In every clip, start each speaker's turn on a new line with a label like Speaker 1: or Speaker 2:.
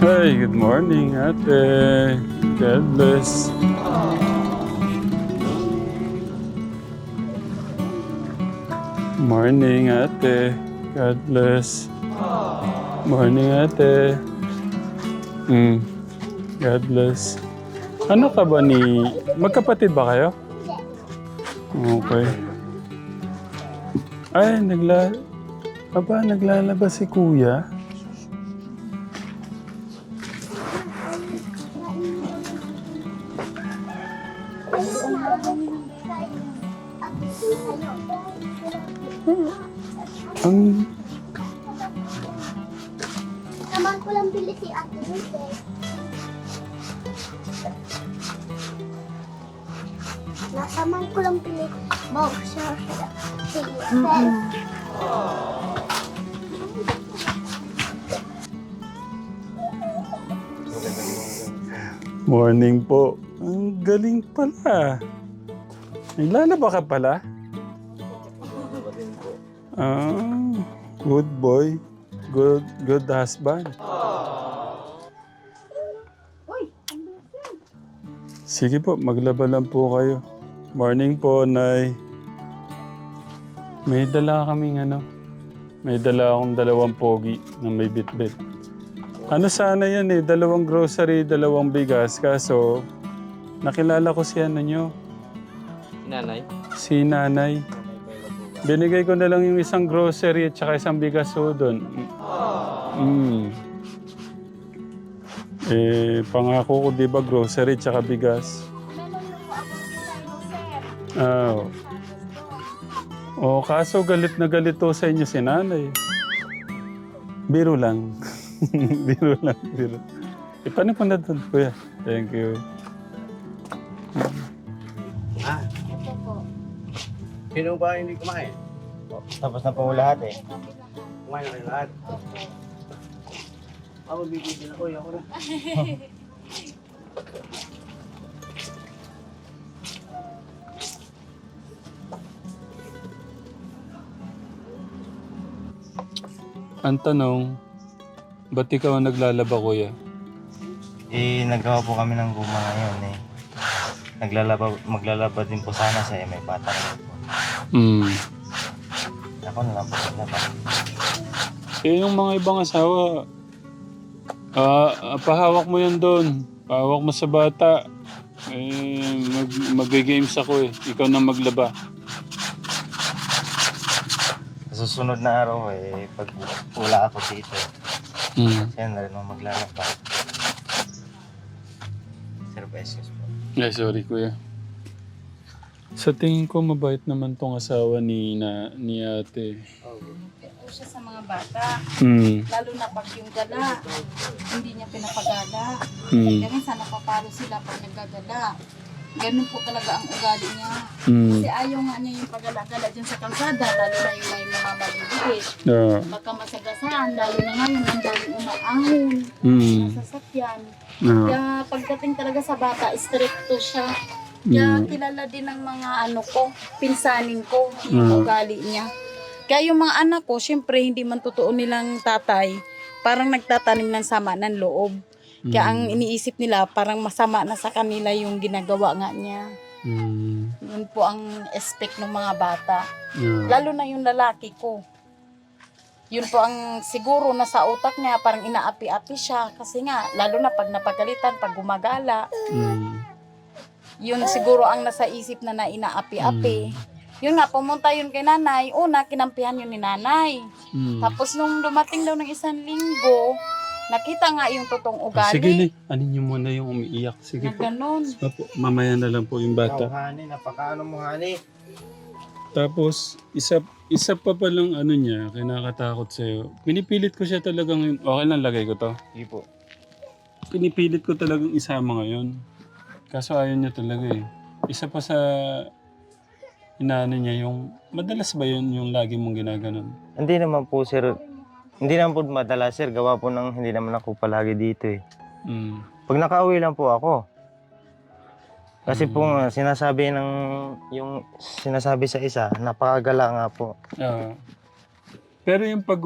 Speaker 1: Hi, good morning, ate. God bless. Morning, ate. God bless. Morning, ate. Mm. God bless. Ano ka ba ni... Magkapatid ba kayo? Okay. Ay, nagla... Aba, naglalabas si kuya. Ang...
Speaker 2: Naman ko lang bili si Ate Lucy. Nasaman ko lang bili boxer si Ate.
Speaker 1: Morning po. Ang galing pala. Naglalaba ka pala? Ah, good boy. Good, good husband. Sige po, maglaba lang po kayo. Morning po, Nay. May dala kaming ano. May dala akong dalawang pogi na may bitbit. Ano sana yan eh, dalawang grocery, dalawang bigas. Kaso, nakilala ko si ano nyo,
Speaker 3: Nanay?
Speaker 1: si nanay. Binigay ko na lang yung isang grocery at saka isang bigas doon. Mm. Eh, pangako ko, di ba, grocery at saka bigas. Ah. Oh, kaso galit na galit to sa inyo si nanay. Biro lang. biro lang, biro. Eh, paano po na doon, kuya? Thank you.
Speaker 3: Sino ba hindi kumain?
Speaker 4: Tapos na po lahat eh.
Speaker 3: Kumain na kayo lahat. Ako bibigyan ako, ako na.
Speaker 1: Ang tanong, ba't ikaw ang naglalaba, kuya?
Speaker 4: Eh, naggawa po kami ng guma ngayon eh. Naglalaba, maglalaba din po sana sa may bata rin po.
Speaker 1: Hmm.
Speaker 4: Ako na lang po naglaba.
Speaker 1: Eh, yung mga ibang asawa, ah, ah, pahawak mo yan doon. Pahawak mo sa bata. Eh, mag, mag-games ako eh. Ikaw na maglaba.
Speaker 4: Sa susunod na araw eh, pag wala ako dito,
Speaker 1: Hmm.
Speaker 4: siya na rin ang maglalaba. Sir Precious po.
Speaker 1: Eh, sorry kuya. Sa tingin ko, mabait naman tong asawa ni, na, ni ate.
Speaker 5: po siya sa mga bata.
Speaker 1: Hmm.
Speaker 5: Lalo na pag yung gala, hindi niya pinapagala.
Speaker 1: Hmm.
Speaker 5: Kaya minsan napapalo sila pag naggagala. Ganun po talaga ang ugali niya.
Speaker 1: Hmm.
Speaker 5: Kasi ayaw nga niya yung pagala-gala dyan sa kalsada, lalo na yung may mga malibigit.
Speaker 1: Ah.
Speaker 5: Baka masagasaan, lalo na ngayon, ang daming umaahon,
Speaker 1: Hmm.
Speaker 5: sasakyan.
Speaker 1: Ah.
Speaker 5: Kaya pagdating talaga sa bata, stricto siya. Kaya
Speaker 1: Hmm.
Speaker 5: kilala din ng mga ano ko, pinsanin ko, yung
Speaker 1: Mm.
Speaker 5: ugali niya. Kaya yung mga anak ko, syempre hindi man totoo nilang tatay, parang nagtatanim ng sama ng loob. Kaya ang iniisip nila, parang masama na sa kanila yung ginagawa nga niya.
Speaker 1: Hmm.
Speaker 5: Yun po ang expect ng mga bata.
Speaker 1: Yeah.
Speaker 5: Lalo na yung lalaki ko. Yun po ang siguro nasa utak niya, parang inaapi-api siya. Kasi nga, lalo na pag napagalitan, pag gumagala,
Speaker 1: Hmm.
Speaker 5: Yun siguro ang nasa isip na na inaapi-api. Yun nga, pumunta yun kay nanay. Una, kinampihan yun ni nanay.
Speaker 1: Hmm.
Speaker 5: Tapos nung dumating daw ng isang linggo, nakita nga yung totoong
Speaker 1: Ah, Sige
Speaker 5: ugali.
Speaker 1: na, anin niyo muna yung umiiyak. Sige
Speaker 5: Na
Speaker 1: po.
Speaker 5: ganun.
Speaker 1: Opo, mamaya na lang po yung
Speaker 4: Ikaw,
Speaker 1: bata.
Speaker 4: Hani, napakaano mo, Hani?
Speaker 1: Tapos, isa isa pa palang ano niya, kinakatakot sa'yo. Pinipilit ko siya talagang, okay lang lagay ko to.
Speaker 4: Sige po.
Speaker 1: Pinipilit ko talagang isama ngayon. Kaso ayaw niya talaga eh. Isa pa sa inaano niya yung, madalas ba yun yung lagi mong ginaganon?
Speaker 4: Hindi naman po, sir. Hindi naman po madalas, sir. Gawa po ng hindi naman ako palagi dito eh.
Speaker 1: Mm.
Speaker 4: Pag nakauwi lang po ako. Kasi po nga, sinasabi ng, yung sinasabi sa isa, napakagala nga po.
Speaker 1: Ah. pero yung pag,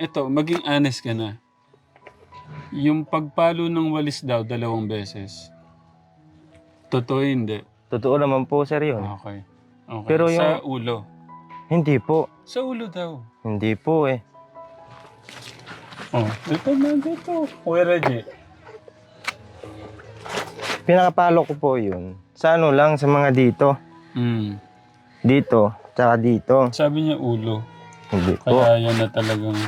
Speaker 1: eto, maging honest ka na. Yung pagpalo ng walis daw, dalawang beses. Totoo hindi.
Speaker 4: Totoo naman po, sir, yun.
Speaker 1: Okay. okay.
Speaker 4: Pero
Speaker 1: Sa ulo.
Speaker 4: Hindi po.
Speaker 1: Sa ulo daw.
Speaker 4: Hindi po eh.
Speaker 1: Oh, ito na dito. Kuya Reggie.
Speaker 4: Pinakapalo ko po yun. Sa ano lang, sa mga dito.
Speaker 1: Mm.
Speaker 4: Dito, tsaka dito.
Speaker 1: Sabi niya ulo.
Speaker 4: Hindi po.
Speaker 1: Kaya yan na talagang...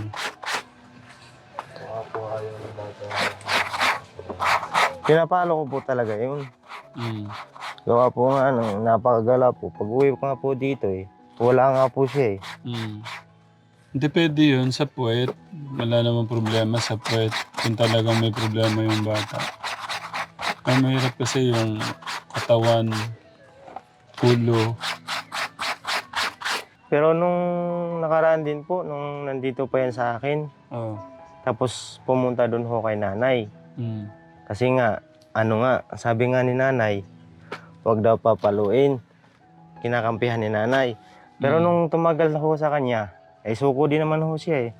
Speaker 4: Pinapalo ko po talaga yun.
Speaker 1: Mm.
Speaker 4: Gawa po nga, ano, napakagala po. Pag uwi ko nga po dito eh, wala nga po siya eh.
Speaker 1: Mm. Depende yun sa puwet. Wala namang problema sa puwet. Kung talagang may problema yung bata. Ang mahirap kasi yung katawan, ulo.
Speaker 4: Pero nung nakaraan din po, nung nandito pa yan sa akin,
Speaker 1: Oh.
Speaker 4: tapos pumunta doon ho kay nanay.
Speaker 1: Mm.
Speaker 4: Kasi nga, ano nga, sabi nga ni nanay, huwag daw papaluin. Kinakampihan ni nanay. Pero
Speaker 1: Mm.
Speaker 4: nung tumagal na ho sa kanya, ay suko din naman ho siya eh.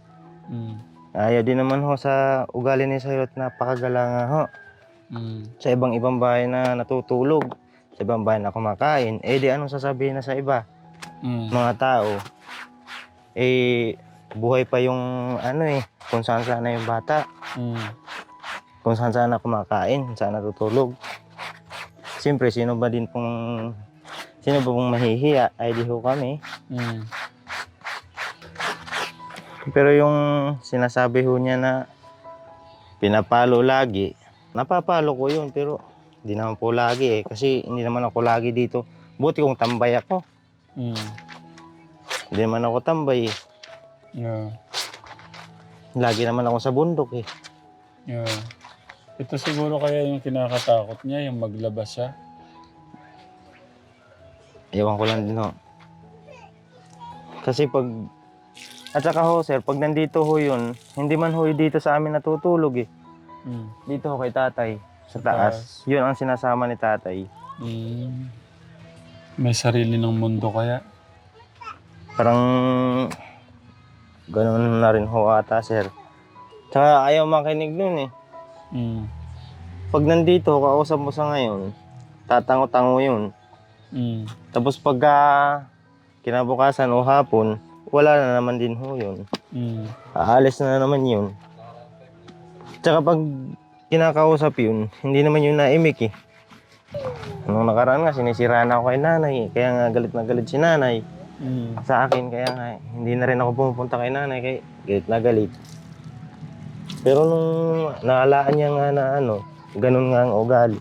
Speaker 1: Mm.
Speaker 4: Ayaw din naman ho sa ugali ni Sayrot na pakagala nga ho.
Speaker 1: Mm.
Speaker 4: Sa ibang ibang bahay na natutulog, sa ibang bahay na kumakain, eh di anong sasabihin na sa iba?
Speaker 1: Mm.
Speaker 4: Mga tao, eh buhay pa yung ano eh, kung saan saan na yung bata,
Speaker 1: Mm.
Speaker 4: Kung saan saan na kumakain, saan natutulog. Siyempre, sino ba din pong, sino ba pong mahihiya? Ay di ho kami.
Speaker 1: Mm.
Speaker 4: Pero yung sinasabi ho niya na pinapalo lagi, napapalo ko yun pero hindi naman po lagi eh. Kasi hindi naman ako lagi dito. Buti kung tambay ako.
Speaker 1: Mm.
Speaker 4: Hindi naman ako tambay eh.
Speaker 1: Yeah.
Speaker 4: Lagi naman ako sa bundok eh.
Speaker 1: Yeah. Ito siguro kaya yung kinakatakot niya, yung maglabas siya.
Speaker 4: Ewan ko lang din ho. Kasi pag... At saka ho sir, pag nandito ho yun, hindi man ho dito sa amin natutulog eh.
Speaker 1: Mm.
Speaker 4: Dito ho kay tatay, sa
Speaker 1: Sa
Speaker 4: taas.
Speaker 1: taas.
Speaker 4: Yun ang sinasama ni tatay.
Speaker 1: Mm. May sarili ng mundo kaya.
Speaker 4: Parang ganun na rin ho ata, sir. Tsaka ayaw makinig nun eh.
Speaker 1: Mm.
Speaker 4: Pag nandito, kausap mo sa ngayon, tatango-tango yun.
Speaker 1: Mm.
Speaker 4: Tapos pagka kinabukasan o hapon, wala na naman din ho yun.
Speaker 1: Mm.
Speaker 4: Aalis na naman yun. Tsaka pag kinakausap yun, hindi naman yun naimik eh. Nung nakaraan nga, sinisira na ako kay nanay eh. Kaya nga galit na galit si nanay.
Speaker 1: Mm.
Speaker 4: sa akin kaya nga hindi na rin ako pumupunta kay nanay kay galit na galit. Pero nung naalaan niya nga na ano, ganun nga ang ugali.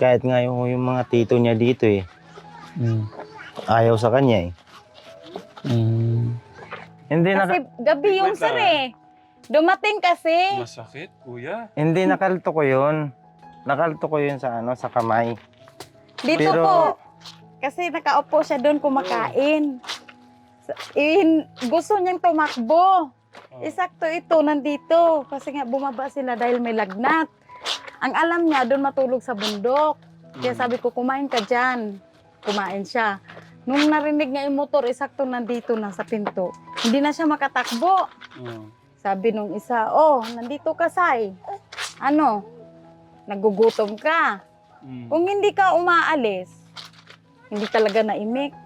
Speaker 4: Kahit nga yung, yung mga tito niya dito eh,
Speaker 1: Mm.
Speaker 4: ayaw sa kanya eh.
Speaker 1: Mm.
Speaker 4: Hindi
Speaker 5: Kasi
Speaker 4: naka,
Speaker 5: gabi yung
Speaker 1: Wait
Speaker 5: sir
Speaker 1: lang.
Speaker 5: eh. Dumating kasi.
Speaker 1: Masakit, kuya.
Speaker 4: hindi nakalto ko yun. Nakalto ko yun sa ano, sa kamay.
Speaker 5: Dito
Speaker 4: Pero-
Speaker 5: po. Kasi nakaupo siya doon kumakain. Sa- In, gusto niyang tumakbo.
Speaker 1: Oh.
Speaker 5: Isakto ito, nandito. Kasi nga bumaba sila dahil may lagnat. Ang alam niya, doon matulog sa bundok. Kaya sabi ko, kumain ka dyan. Kumain siya. Nung narinig niya yung motor, isakto nandito na sa pinto. Hindi na siya makatakbo.
Speaker 1: Oh.
Speaker 5: Sabi nung isa, oh, nandito ka, Sai. Ano? Nagugutom ka.
Speaker 1: Mm.
Speaker 5: Kung hindi ka umaalis, hindi talaga naimik.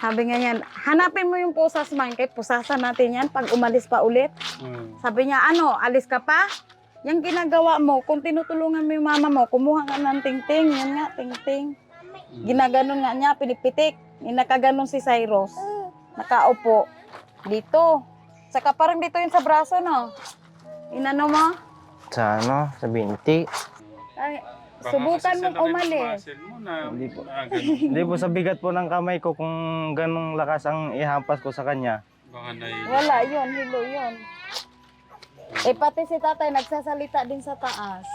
Speaker 5: Sabi nga yan, hanapin mo yung pusas man, kay pusasan natin yan pag umalis pa ulit.
Speaker 1: Mm.
Speaker 5: Sabi niya, ano, alis ka pa? Yung ginagawa mo, kung tinutulungan mo yung mama mo, kumuha ka ng tingting, yan nga, tingting. Ginaganon nga niya, pinipitik. Nakaganon si Cyrus. Nakaupo. Dito. Saka parang dito yun sa braso, no? Inano mo?
Speaker 4: Sa ano, sa binti.
Speaker 5: Ay,
Speaker 1: Baka
Speaker 5: subukan mong umalis.
Speaker 1: muscle mo na,
Speaker 4: Hindi po.
Speaker 1: ganun.
Speaker 4: Hindi po sa bigat po ng kamay ko kung ganong lakas ang ihampas ko sa kanya.
Speaker 1: Baka
Speaker 5: Wala yun, hilo yun. Eh pati si tatay nagsasalita din sa taas.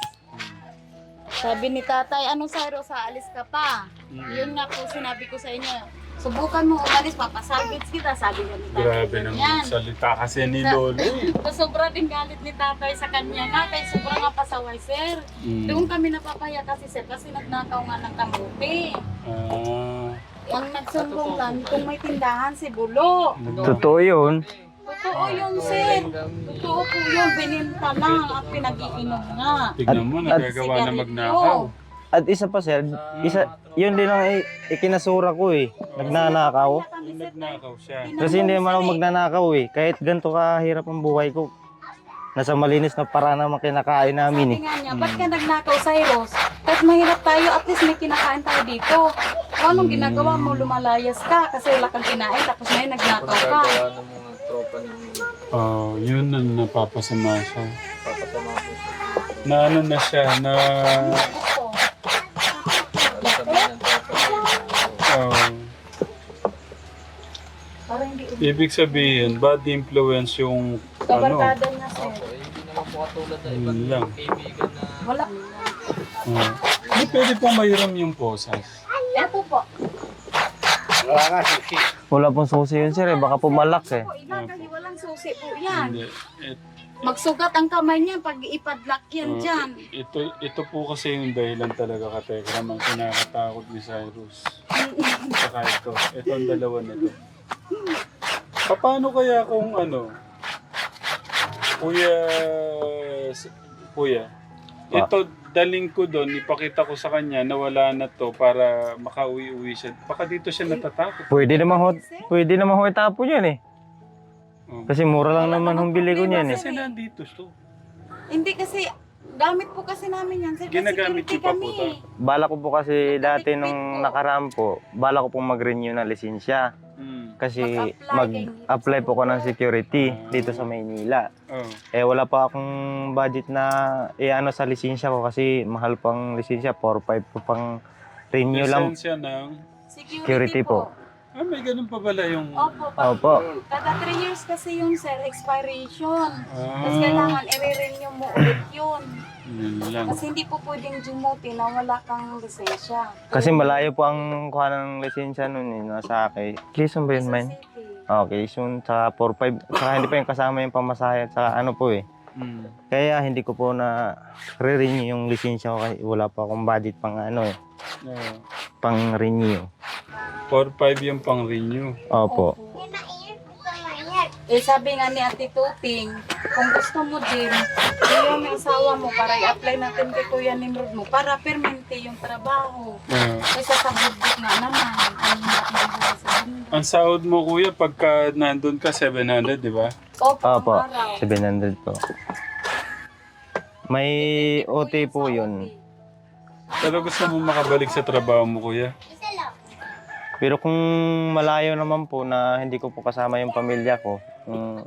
Speaker 5: Sabi ni tatay, anong Cyrus, aalis ka pa?
Speaker 1: Mm.
Speaker 5: Yun nga po sinabi ko sa inyo. Subukan mo umalis, papasabits kita, sabi niya ni tatay.
Speaker 1: Grabe naman salita kasi ni Lolo.
Speaker 5: So, sobra din galit ni tatay sa kanya nga, kaya sobra nga pasaway, sir.
Speaker 1: Mm.
Speaker 5: Doon kami napapaya kasi, sir, kasi nagnakaw nga ng kamote.
Speaker 1: Ah,
Speaker 5: Ang nagsumbong lang, kung may tindahan si Bulo.
Speaker 4: Totoo yun.
Speaker 5: Totoo yun, sir. Totoo po yun, bininta lang at pinag-iinom nga.
Speaker 1: tignan mo, nagagawa na magnakaw.
Speaker 4: At isa pa sir, isa, yun din ang i- ikinasura ko eh. Nagnanakaw.
Speaker 1: Yung nagnakaw siya.
Speaker 4: Kasi hindi naman ako magnanakaw eh. Kahit ganito kahirap ang buhay ko. Nasa malinis na para naman kinakain namin eh.
Speaker 5: Sabi nga niya, ba't ka nagnakaw, Cyrus? Kahit mahirap tayo, at least may kinakain tayo dito. Kung anong ginagawa mo, lumalayas ka kasi wala kang kinain, tapos ngayon nagnakaw ka.
Speaker 1: Oh, yun ang napapasama siya. Na ano na siya, na... Oh,
Speaker 5: Para hindi
Speaker 1: ibig sabihin, bad influence yung ano,
Speaker 5: kabarkada niya, sir.
Speaker 1: yun lang.
Speaker 5: Wala.
Speaker 1: Oh. Hindi pwede pong mahiram yung posas.
Speaker 5: Ito po.
Speaker 3: Wala nga, susi.
Speaker 4: Wala pong susi yun sir eh. Baka pumalak eh.
Speaker 5: Ina, kasi walang susi po yan.
Speaker 1: Hindi. Et,
Speaker 5: Magsugat ang kamay niya pag ipadlock yan
Speaker 1: Oh.
Speaker 5: dyan.
Speaker 1: ito, ito po kasi yung dahilan talaga ka Tekram ang kinakatakot ni Cyrus. Saka ito. Ito ang dalawa na to. Paano kaya kung ano? Kuya... Kuya. Ito, daling ko doon, ipakita ko sa kanya na wala na to para makauwi-uwi siya. Baka dito siya natatakot.
Speaker 4: Pwede naman ho, pwede naman ho itapon yan eh.
Speaker 1: Oh.
Speaker 4: Kasi mura lang naman hong bili ko niyan eh.
Speaker 1: Kasi nandito to.
Speaker 5: Hindi kasi, gamit po kasi namin yan. Sir,
Speaker 1: Ginagamit niyo pa po
Speaker 5: kami.
Speaker 4: Bala ko po kasi dati nung nakaraan po, bala ko pong mag-renew ng lisensya.
Speaker 1: Mm.
Speaker 4: Kasi
Speaker 5: Mag-apply
Speaker 4: po ko ng security dito sa Maynila.
Speaker 1: Oh.
Speaker 4: Eh wala pa akong budget na i-ano sa lisensya ko kasi mahal pang lisensya, 4-5 po pang renew lang.
Speaker 1: Lisensya ng...
Speaker 4: Security po.
Speaker 1: Ah, may ganun pa pala yung...
Speaker 5: Opo, pa.
Speaker 4: Opo.
Speaker 5: Kada 3 years kasi yung sir, expiration. Tapos
Speaker 1: Ah,
Speaker 5: kailangan i-renew mo ulit yun.
Speaker 1: yun lang.
Speaker 5: Kasi hindi po pwedeng jumuti na wala kang lisensya.
Speaker 4: Kasi malayo po ang kuha ng lisensya nun eh, nasa akin. Quezon ba yun, man?
Speaker 5: City.
Speaker 4: Okay, Quezon, sa 4-5, saka hindi pa yung kasama yung pamasahe, sa ano po eh.
Speaker 1: Mm.
Speaker 4: Kaya hindi ko po na re-renew yung lisensya ko kasi wala pa akong budget pang ano eh,
Speaker 1: Yeah.
Speaker 4: pang renew.
Speaker 1: 4-5 yung pang-renew.
Speaker 4: Opo.
Speaker 2: Na na.
Speaker 5: Eh sabi nga ni Ate Tuting, kung gusto mo din, yung asawa mo para i-apply natin kay Kuya Nimrod mo para permanente yung trabaho.
Speaker 1: Yeah.
Speaker 5: Kasi sa budget nga naman, ang hirap buhay sa.
Speaker 1: Ang sahod mo, kuya, pagka nandun ka, 700, di ba?
Speaker 5: Opo,
Speaker 4: Opo,
Speaker 5: ang araw.
Speaker 4: 700 po. May OT po yun.
Speaker 1: Pero gusto mo makabalik sa trabaho mo, kuya?
Speaker 4: Pero kung malayo naman po na hindi ko po kasama yung pamilya ko, mm,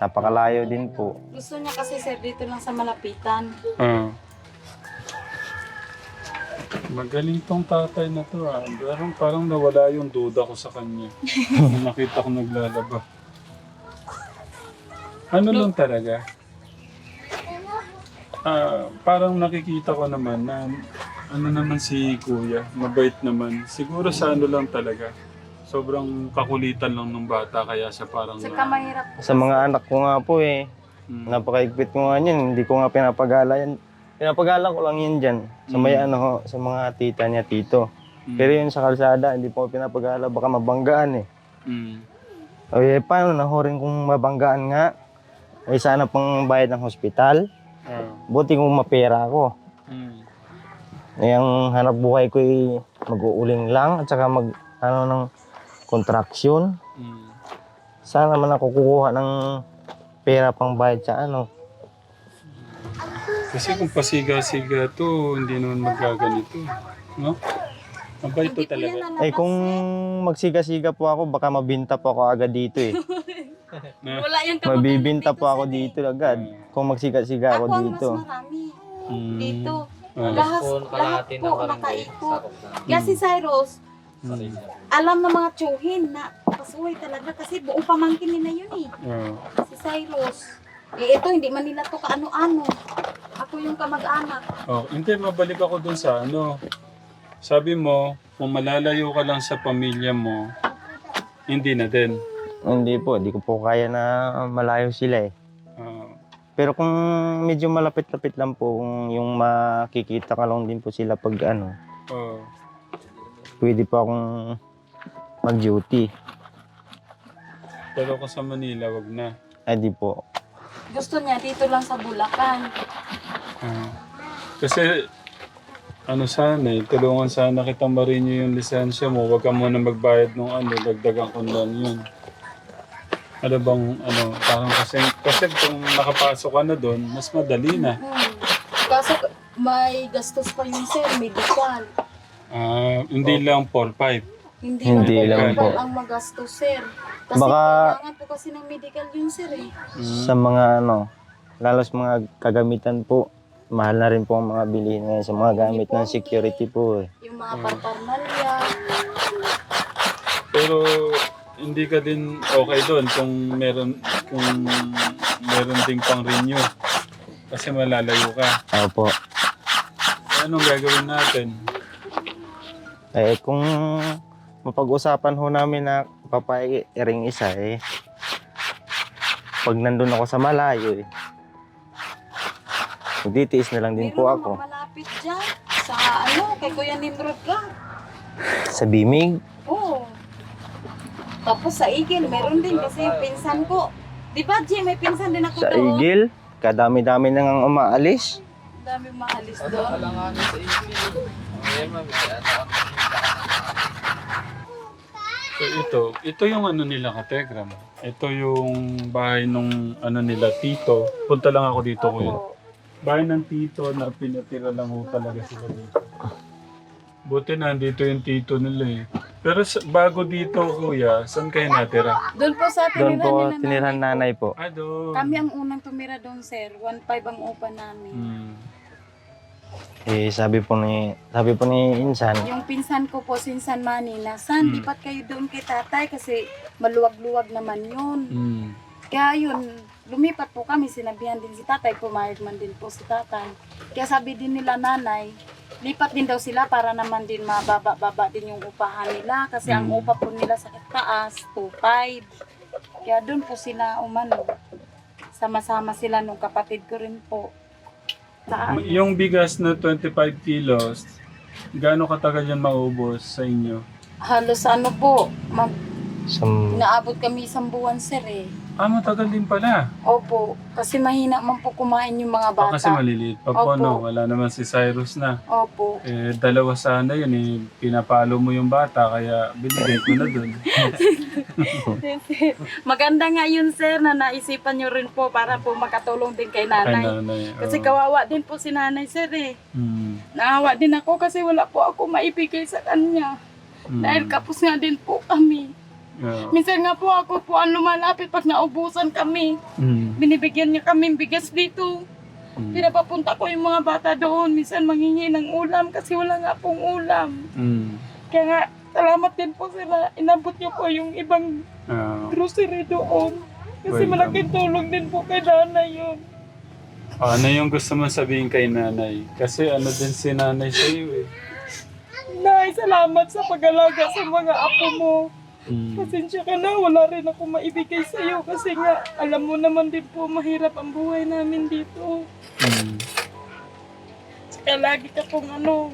Speaker 4: napakalayo din po.
Speaker 5: Gusto niya kasi sir dito lang sa malapitan.
Speaker 1: Ah. Magaling tong tatay na to ah. Parang, parang nawala yung duda ko sa kanya. Nung nakita ko naglalaba. Ano lang talaga? Ah, parang nakikita ko naman na ano naman si kuya, mabait naman. Siguro sa ano lang talaga. Sobrang kakulitan lang ng bata kaya siya parang
Speaker 5: Saka mahirap po.
Speaker 4: Sa mga anak ko nga po eh,
Speaker 1: Mm.
Speaker 4: napakaigpit ko nga yan, hindi ko nga pinapagala yan. Pinapagala ko lang yan dyan, sa may
Speaker 1: Mm.
Speaker 4: ano ho, sa mga tita niya, tito.
Speaker 1: Mm.
Speaker 4: Pero yun sa kalsada, hindi po pinapagala, baka mabanggaan eh.
Speaker 1: Mm.
Speaker 4: O eh, paano na ho rin kung mabanggaan nga? Eh sana pang bayad ng hospital.
Speaker 1: Ah.
Speaker 4: Buti kung mapera ako.
Speaker 1: Mm.
Speaker 4: Eh, ang hanap buhay ko ay mag-uuling lang at saka mag, ano, ng contraction.
Speaker 1: Mm.
Speaker 4: Sana man ako kukuha ng pera pang bayad sa ano.
Speaker 1: Kasi kung pasiga-siga to, hindi naman magaganito. No? Mabait to
Speaker 5: yan
Speaker 1: talaga.
Speaker 4: Eh kung magsiga-siga po ako, baka mabinta po ako agad dito eh.
Speaker 1: Na,
Speaker 5: Wala yung kamag-anak
Speaker 4: Mabibinta po ako
Speaker 5: eh.
Speaker 4: dito agad. Kung magsiga-siga ako
Speaker 5: Ako ang
Speaker 4: dito.
Speaker 5: mas marami.
Speaker 1: Mm.
Speaker 5: Dito.
Speaker 1: Ah.
Speaker 5: Lahat, lahat po nakaikot. Kasi Cyrus,
Speaker 1: Mm.
Speaker 5: alam ng mga tsuhin na pasuhay talaga kasi buong pamangkin nila yun eh.
Speaker 1: Ah.
Speaker 5: Si Cyrus. Eh ito, hindi man nila to kaano-ano. Ako yung kamag-anak.
Speaker 1: Oh, hindi, mabalik ako dun sa ano, Sabi mo, kung malalayo ka lang sa pamilya mo, hindi na din.
Speaker 4: Hindi po, di ko po kaya na malayo sila eh. Pero kung medyo malapit-lapit lang po, kung yung makikita ka lang din po sila pag ano,
Speaker 1: oh.
Speaker 4: pwede po akong mag-duty.
Speaker 1: Pero kung sa Manila, wag na.
Speaker 4: Ay di po.
Speaker 5: Gusto niya dito lang sa Bulacan.
Speaker 1: Ah. kasi, ano sana eh, tulungan sana kita marinyo yung lisensya mo. Huwag ka muna magbayad ng ano, dagdagan ko lang yun. Ano bang, ano, parang kasi, kasi kung nakapasok ka na doon, mas madali na.
Speaker 5: Hmm. Kaso may gastos pa yun sir, medical.
Speaker 1: Ah, hindi lang 4-5.
Speaker 5: Hindi,
Speaker 4: Hindi
Speaker 5: lang,
Speaker 1: lang
Speaker 5: po ang magastos sir. Kasi
Speaker 4: Baka-
Speaker 5: kailangan po kasi ng medical yun sir eh.
Speaker 1: Mm.
Speaker 4: Sa mga ano, lalo sa mga kagamitan po, mahal na rin po ang mga bilihin ngayon sa mga gamit ng security po eh.
Speaker 5: Yung mga parparnalya.
Speaker 1: Pero hindi ka din okay doon kung meron kung meron ding pang renew. Kasi malalayo ka.
Speaker 4: Opo.
Speaker 1: Eh, Anong gagawin natin?
Speaker 4: Eh kung mapag-usapan ho namin na papairing isa eh, pag nandun ako sa malayo eh, magtitiis na lang din
Speaker 5: Meron
Speaker 4: po ako.
Speaker 5: malapit dyan. Sa ano, kay Kuya Nimrod lang.
Speaker 4: Sa Bimig,
Speaker 5: Oo. Tapos sa Igil, meron din kasi yung pinsan ko. Di ba, Jay, may pinsan din ako
Speaker 4: sa
Speaker 5: doon.
Speaker 4: Igil, kadami-dami nang ang umaalis.
Speaker 5: Ang daming maalis doon.
Speaker 1: So ito, ito yung ano nila kategram. Ito yung bahay nung ano nila tito. Punta lang ako dito kuya. Bahay ng tito na pinatira lang ho talaga sila dito. Buti na, dito yung tito nila eh. Pero sa, bago dito kuya, saan kayo natira?
Speaker 5: Doon po sa
Speaker 4: Doon
Speaker 5: tinira
Speaker 4: po
Speaker 5: nila
Speaker 4: tinirhan nanay po.
Speaker 1: Ah, doon.
Speaker 5: Kami ang unang tumira doon, sir. 1.5 ang upa namin.
Speaker 1: Hmm.
Speaker 4: Eh sabi po ni sabi po ni Insan,
Speaker 5: Yung pinsan ko po, sinsan Manila, san,
Speaker 1: Hmm.
Speaker 5: lipat kayo doon kay tatay kasi maluwag-luwag naman yun.
Speaker 1: Hmm.
Speaker 5: Kaya yun, lumipat po kami, sinabihan din si tatay, pumayag man din po si tatay. Kaya sabi din nila nanay, lipat din daw sila para naman din mababa-baba din yung upahan nila kasi ang
Speaker 1: Mm.
Speaker 5: upa po nila sa taas, 2.5. Kaya doon po sila umano. Sama-sama sila nung kapatid ko rin po. Sa,
Speaker 1: Yung bigas na 25 kilos, gaano katagal yan maubos sa inyo?
Speaker 5: halos ano po, mag,
Speaker 4: sa
Speaker 5: naabot kami isang buwan sir eh.
Speaker 1: Ah, matagal din pala.
Speaker 5: Opo, kasi mahina man po kumain yung mga
Speaker 1: Ah, kasi
Speaker 5: bata.
Speaker 1: maliliit pa po,
Speaker 5: Opo.
Speaker 1: no? Wala naman si Cyrus na.
Speaker 5: Opo.
Speaker 1: Eh, dalawa sana yun eh. Pinapalo mo yung bata, kaya binigay ko na dun.
Speaker 5: Maganda nga yun, sir, na naisipan nyo rin po para po makatulong din kay
Speaker 1: Ay,
Speaker 5: nanay.
Speaker 1: nanay.
Speaker 5: Kasi
Speaker 1: oo.
Speaker 5: kawawa din po si nanay, sir, eh.
Speaker 1: Hmm.
Speaker 5: Naawa din ako kasi wala po ako maibigay sa kanya.
Speaker 1: Hmm.
Speaker 5: Dahil kapos nga din po kami.
Speaker 1: Yeah.
Speaker 5: Minsan nga po ako po ang lumalapit pag naubusan kami.
Speaker 1: Hmm.
Speaker 5: Binibigyan niya kami bigas dito.
Speaker 1: Hmm.
Speaker 5: Pinapapunta ko yung mga bata doon. Minsan manghingi ng ulam kasi wala nga pong ulam.
Speaker 1: Hmm.
Speaker 5: Kaya nga, salamat din po sila. Inabot niyo po yung ibang
Speaker 1: Ah.
Speaker 5: grocery doon. Kasi
Speaker 1: Welcome.
Speaker 5: malaking tulong din po kay nanay yun.
Speaker 1: Ano yung gusto mo sabihin kay nanay? Kasi ano din si nanay sa iyo eh.
Speaker 5: Nay, salamat sa pag-alaga sa mga apo mo.
Speaker 1: Hmm.
Speaker 5: Pasensya ka na, wala rin ako maibigay sa iyo kasi nga, alam mo naman din po, mahirap ang buhay namin dito.
Speaker 1: Hmm.
Speaker 5: Kaya lagi ka pong ano,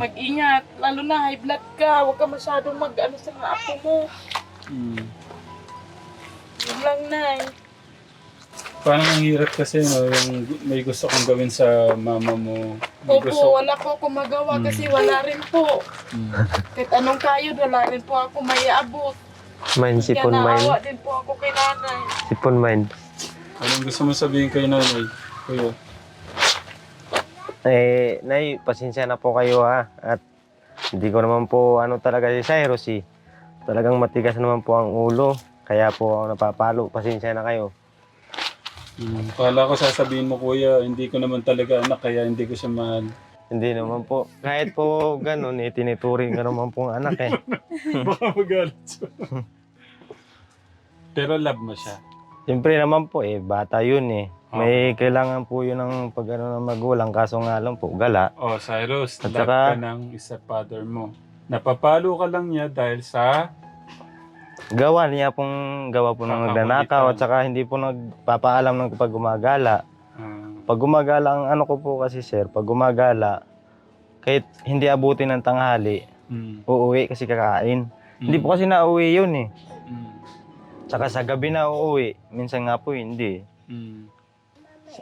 Speaker 5: mag-ingat. Lalo na high blood ka, huwag ka masyadong mag-ano sa mga apo mo.
Speaker 1: Hmm.
Speaker 5: Yun lang, Nay.
Speaker 1: Parang ang hirap kasi no, yung may gusto kong gawin sa mama mo. May
Speaker 5: Opo,
Speaker 1: gusto...
Speaker 5: wala po ako magawa
Speaker 1: Hmm.
Speaker 5: kasi wala rin po.
Speaker 1: Hmm.
Speaker 5: Kahit anong kayod, wala rin po ako maiabot.
Speaker 4: mine,
Speaker 5: Kaya
Speaker 4: sipon mine,
Speaker 5: naawa din po ako kay nanay.
Speaker 4: sipon mine.
Speaker 1: Anong gusto mo sabihin kay nanay? Kuya.
Speaker 4: Eh, Nay, pasensya na po kayo ha. At hindi ko naman po ano talaga si Cyrus eh. Talagang matigas naman po ang ulo. Kaya po ako napapalo. Pasensya na kayo.
Speaker 1: Hmm. Kala ko sasabihin mo kuya, hindi ko naman talaga anak kaya hindi ko siya mahal.
Speaker 4: Hindi naman po. Kahit po ganun eh, tinituring ka naman pong anak eh.
Speaker 1: Baka magalit siya. Pero love mo siya.
Speaker 4: Siyempre naman po eh, bata yun eh. May kailangan po yun ng pag ano ng magulang, kaso nga lang po, gala.
Speaker 1: Oh, Cyrus,
Speaker 4: At
Speaker 1: love
Speaker 4: saka-
Speaker 1: ka ng stepfather mo. Napapalo ka lang niya dahil sa...
Speaker 4: Gawa niya pong gawa po ng nagnanakaw at saka hindi po nagpapaalam ng pag gumagala.
Speaker 1: ah,
Speaker 4: Pag gumagala, ang ano ko po kasi sir, pag gumagala, kahit hindi abutin ng tanghali,
Speaker 1: mm,
Speaker 4: uuwi kasi kakain. Hindi
Speaker 1: mm,
Speaker 4: po kasi nauwi yun eh.
Speaker 1: mm,
Speaker 4: Tsaka sa gabi na uuwi, minsan nga po hindi.
Speaker 1: mm,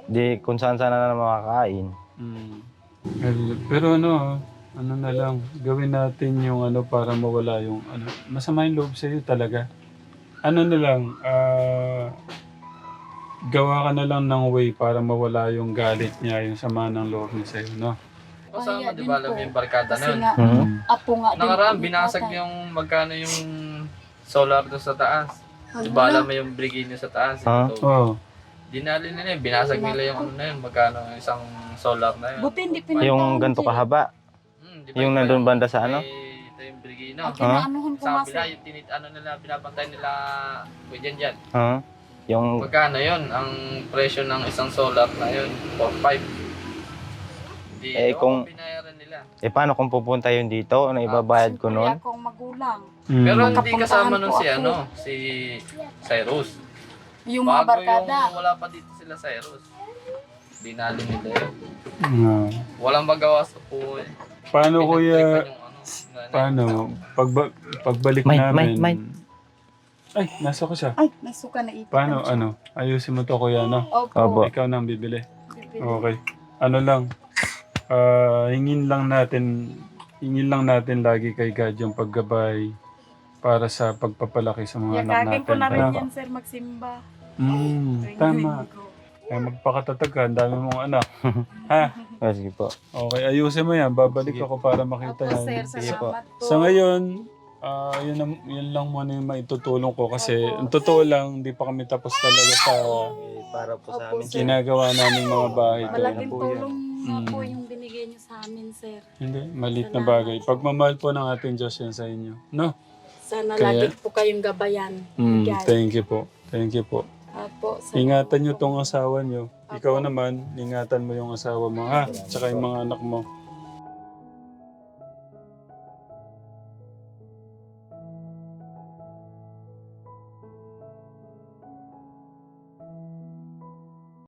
Speaker 4: Di kung saan saan na makakain.
Speaker 1: mm. Pero ano, ano na lang, gawin natin yung ano para mawala yung ano, masama yung loob sa'yo talaga. Ano na lang, ah, gawa ka na lang ng way para mawala yung galit niya, yung sama ng loob niya sa'yo, no?
Speaker 5: Kaya
Speaker 6: Kasama, di
Speaker 5: din
Speaker 6: ba, alam
Speaker 5: po.
Speaker 6: mo yung barkada na
Speaker 5: Kasi
Speaker 6: yun?
Speaker 5: nga,
Speaker 4: Mhm.
Speaker 5: apo nga din
Speaker 6: Nakaraan,
Speaker 5: po ni
Speaker 6: binasag
Speaker 5: tatay.
Speaker 6: yung magkano yung solar doon sa taas. Di ba alam mo yung brigade nyo sa taas?
Speaker 4: Ha?
Speaker 6: Ito.
Speaker 1: Oo.
Speaker 6: Dinali nila yun, binasag nila yung ano na yun, magkano yung isang solar na yun.
Speaker 5: Buti hindi pinuntahan.
Speaker 4: Yung ganito kahaba,
Speaker 6: di ba
Speaker 4: yung nandun banda sa ano?
Speaker 6: May- Ito yung brigade
Speaker 5: Ang kinaanuhan ko
Speaker 6: Sa
Speaker 5: nga
Speaker 6: kabila,
Speaker 5: sir.
Speaker 6: yung tinit, ano nila, binabantay nila, kuya dyan dyan.
Speaker 4: Ha? Yung
Speaker 6: Magkano yun? Ang presyo ng isang solar na yun, 4-5. Di,
Speaker 4: Eh,
Speaker 6: ewan
Speaker 4: kung-
Speaker 6: ko binayaran nila.
Speaker 4: Eh, paano kung pupunta yun dito? Ano ibabayad ko
Speaker 5: Siyempre,
Speaker 4: nun?
Speaker 5: akong magulang.
Speaker 1: Mm.
Speaker 6: Pero hindi kasama nun
Speaker 5: po
Speaker 6: si
Speaker 5: ako.
Speaker 6: ano, si Cyrus.
Speaker 5: Yung mga
Speaker 6: Bago
Speaker 5: barkada.
Speaker 6: yung wala pa dito sila Cyrus. Dinali nila yun.
Speaker 1: Ah.
Speaker 6: Walang magawa sa po eh.
Speaker 1: Paano kuya,
Speaker 6: ano,
Speaker 1: paano, pagba, pagbalik
Speaker 4: May-
Speaker 1: namin...
Speaker 4: may- may.
Speaker 1: Ay, nasa ko siya.
Speaker 5: Ay, nasuka na ipit.
Speaker 1: Paano, ano, ayusin mo to kuya, no?
Speaker 5: Opo.
Speaker 4: Opo.
Speaker 1: Ikaw nang bibili. Okay. Ano lang, ah, hingin lang natin, hingin lang natin lagi kay God yung paggabay para sa pagpapalaki sa mga anak
Speaker 5: Yakagin
Speaker 1: natin.
Speaker 5: ko na rin
Speaker 1: Ano?
Speaker 5: yan, sir, magsimba.
Speaker 1: Mm, tama. Ay, magpakatatag ka, ang dami mong anak. ha?
Speaker 4: Ah, sige po.
Speaker 1: Okay, ayusin mo yan. Babalik ako para makita
Speaker 5: Opo,
Speaker 1: yan.
Speaker 5: sir,
Speaker 4: Sige po.
Speaker 5: salamat po.
Speaker 1: Sa ngayon, ah yun, ang- yun lang muna yung maitutulong ko kasi ang totoo lang, hindi pa kami tapos talaga sa
Speaker 4: Eh, para po sa
Speaker 5: Opo,
Speaker 4: amin.
Speaker 5: sir.
Speaker 1: ginagawa namin mga bahay doon.
Speaker 5: Malaking
Speaker 4: po yan.
Speaker 5: tulong po
Speaker 1: Mm.
Speaker 5: yung binigay niyo sa amin, sir.
Speaker 1: Hindi, maliit na bagay. Pagmamahal po ng ating Diyos yan sa inyo. No?
Speaker 5: Sana
Speaker 1: Kaya-
Speaker 5: lagi po kayong gabayan.
Speaker 1: Mm, thank you po. Thank you po.
Speaker 5: Opo, salamat
Speaker 1: Ingatan nyo
Speaker 5: po.
Speaker 1: tong asawa nyo. Ikaw naman, ingatan mo yung asawa mo ha. Tsaka yung mga anak mo.